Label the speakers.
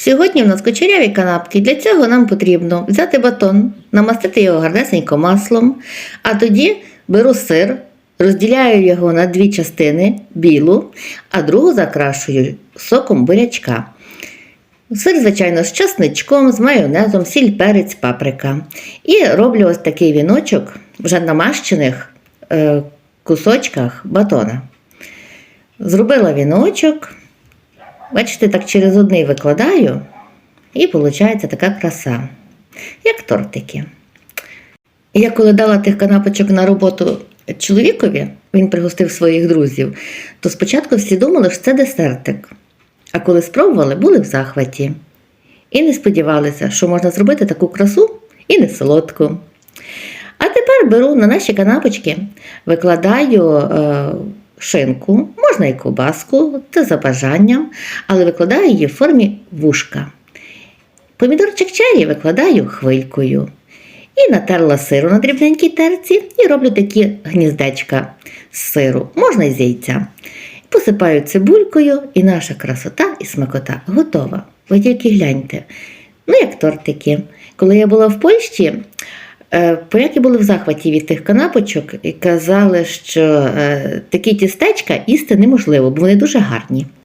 Speaker 1: Сьогодні в нас кучеряві канапки. Для цього нам потрібно взяти батон, намастити його гарнесенько маслом, а тоді беру сир, розділяю його на дві частини білу, а другу закрашую соком бурячка. Сир, звичайно, з часничком, з майонезом, сіль, перець, паприка. І роблю ось такий віночок вже намащених е, кусочках батона. Зробила віночок. Бачите, так через одний викладаю, і виходить така краса, як тортики. Я коли дала тих канапочок на роботу чоловікові, він пригостив своїх друзів, то спочатку всі думали, що це десертик. А коли спробували, були в захваті. І не сподівалися, що можна зробити таку красу і не солодку. А тепер беру на наші канапочки, викладаю е, шинку, можна і ковбаску, це за бажанням, але викладаю її в формі вушка. Помідорчик чері викладаю хвилькою. І натерла сиру на дрібненькій терці і роблю такі гніздечка з сиру, можна і з яйця. Посипаю цибулькою, і наша красота і смакота готова. Ви тільки гляньте. Ну, як тортики. Коли я була в Польщі, поляки були в захваті від тих канапочок і казали, що е, такі тістечка їсти неможливо, бо вони дуже гарні.